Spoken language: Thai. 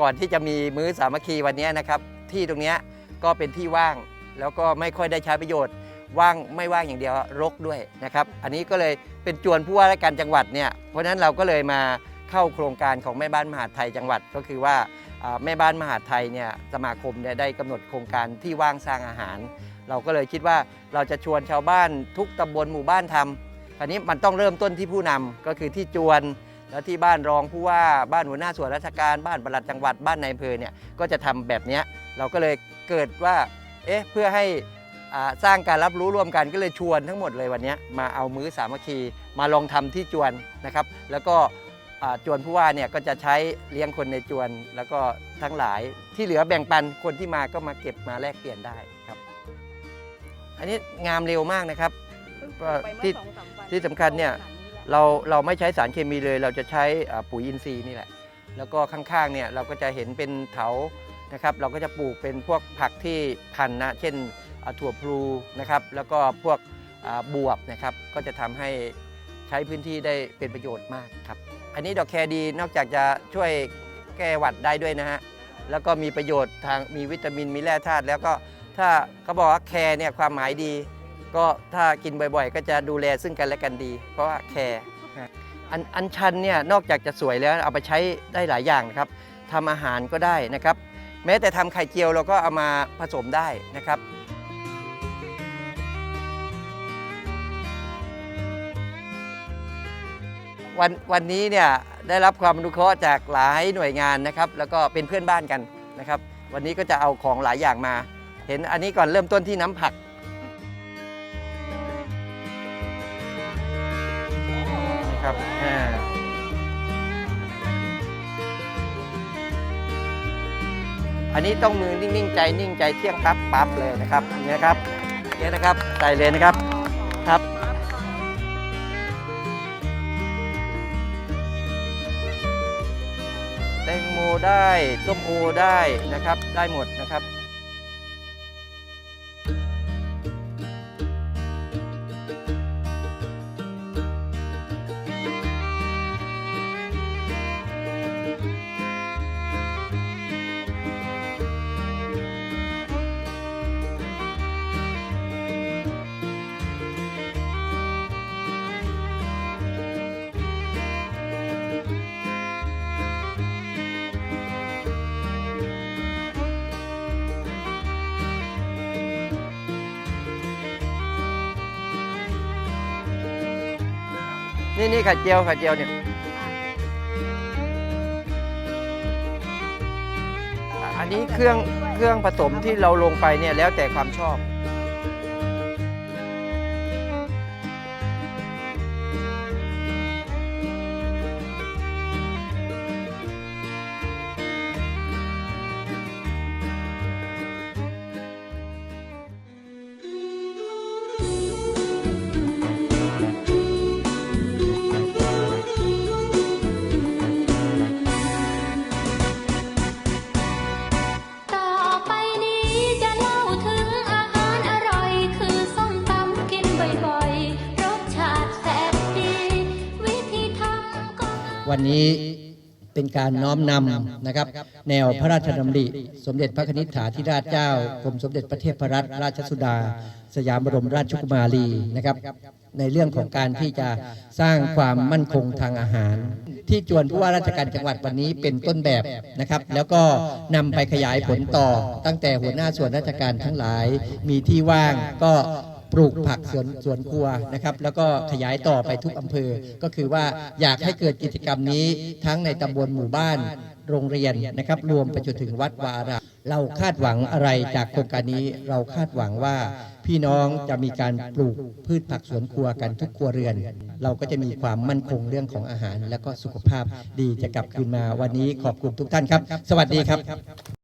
ก่อนที่จะมีมื้อสามัคคีวันนี้นะครับ ที่ตรงนี้ก็เป็นที่ว่าง แล้วก็ไม่ค่อยได้ใช้ประโยชน์ ว่างไม่ว่างอย่างเดียวรกด้วยนะครับ อันนี้ก็เลยเป็นจวนผู้ว่าราชการจังหวัดเนี่ย เพราะฉะนั้นเราก็เลยมาเข้าโครงการของแม่บ้านมหาไทยจังหวัด ก็คือว่าแม่บ้านมหาไทยเนี่ยสมาคมเนี่ยได้กำหนดโครงการที่ว่างสร้างอาหาร เราก็เลยคิดว่าเราจะชวนชาวบ้านทุกตำบลหมู่บ้านทำคราวนี้มันต้องเริ่มต้นที่ผู้นำก็คือที่จวน แล้วที่บ้านรองผู้ว่าบ้านหัวหน้าส่วนราชการบ้านปลัดจังหวัดบ้านนายอำเภอเนี่ยก็จะทำแบบเนี้ยเราก็เลยเกิดว่าเอ๊ะเพื่อให้อ่าสร้างการรับรู้ร่วมกันก็เลยชวนทั้งหมดเลยวันเนี้ยมาเอามื้อสามัคคีมาลองทำที่จวนนะครับ แล้วก็อ่าจวนผู้ว่าเนี่ยก็จะใช้เลี้ยงคนในจวน แล้วก็ทั้งหลายที่เหลือแบ่งปันคนที่มาก็มาเก็บมาแลกเปลี่ยนได้ครับ อันนี้งามเร็วมากนะครับก็ที่ที่สำคัญเนี่ย เราเราไม่ใช้สารเคมีเลย เราจะใช้ปุ๋ยอินทรีย์นี่แหละ แล้วก็ข้างๆเนี่ยเราก็จะเห็นเป็นเถานะครับ เราก็จะปลูกเป็นพวกผักที่พันนะ เช่นถั่วพลูนะครับ แล้วก็พวกบวบนะครับ ก็จะทำให้ใช้พื้นที่ได้เป็นประโยชน์มากครับ อันนี้ดอกแคดีนอกจากจะช่วยแก้หวัดได้ด้วยนะฮะ แล้วก็มีประโยชน์ทางมีวิตามินมีแร่ธาตุแล้วก็ถ้าเขาบอกว่าแคร์เนี่ยความหมายดี ก็ถ้ากินบ่อยๆ ก็จะดูแลซึ่งกันและกันดี เพราะว่าแคร์นะอันอันชันเนี่ยนอกจากจะสวยแล้วเอาไปใช้ได้หลายอย่างนะครับทำอาหารก็ได้นะครับ แม้แต่ทำไข่เจียวเราก็เอามาผสมได้นะครับวันวันนี้เนี่ยได้รับความอนุเคราะห์จากหลายหน่วยงานนะครับ แล้วก็เป็นเพื่อนบ้านกันนะครับ วันนี้ก็จะเอาของหลายอย่างมา เห็นอันนี้ก่อนเริ่มต้นที่น้ำผัก ครับอ่าอันนี้ต้องมือนิ่งๆใจนิ่งใจเที่ยงปั๊บปั๊บเลยนะครับอย่างนี่นะครับเนี่ยนะครับใส่เลยนะครับครับ แตงโมได้ส้มโอได้นะครับ ได้หมดนะครับ นี่นี่ไข่เจียวไข่เจียวเนี่ยอันนี้เครื่องเครื่องผสมที่เราลงไปเนี่ยแล้วแต่ความชอบ วันนี้เป็นการน้อมนำนะครับ แนวพระราชดำริ สมเด็จพระนิษฐาธิราชเจ้ากรมสมเด็จพระเทพรัตนราชสุดา สยามบรมราชกุมารีนะครับ ในเรื่องของการที่จะสร้างความมั่นคงทางอาหาร ที่จวนผู้ว่าราชการจังหวัดวันนี้เป็นต้นแบบนะครับ แล้วก็นำไปขยายผลต่อตั้งแต่หัวหน้าส่วนราชการทั้งหลายมีที่ว่างก็ ปลูกผักสวนสวนครัวนะครับ แล้วก็ขยายต่อไปทุกอำเภอ ก็คือว่าอยากให้เกิดกิจกรรมนี้ทั้งในตำบลหมู่บ้านโรงเรียนนะครับ รวมไปจนถึงวัดวาอารามเราคาดหวังอะไรจากโครงการนี้เราคาดหวังว่าพี่น้องจะมีการปลูกพืชผักสวนครัวกันทุกครัวเรือน เราก็จะมีความมั่นคงเรื่องของอาหาร และก็สุขภาพดีจะกลับคืนมาวันนี้ขอบคุณทุกท่านครับ สวัสดีครับ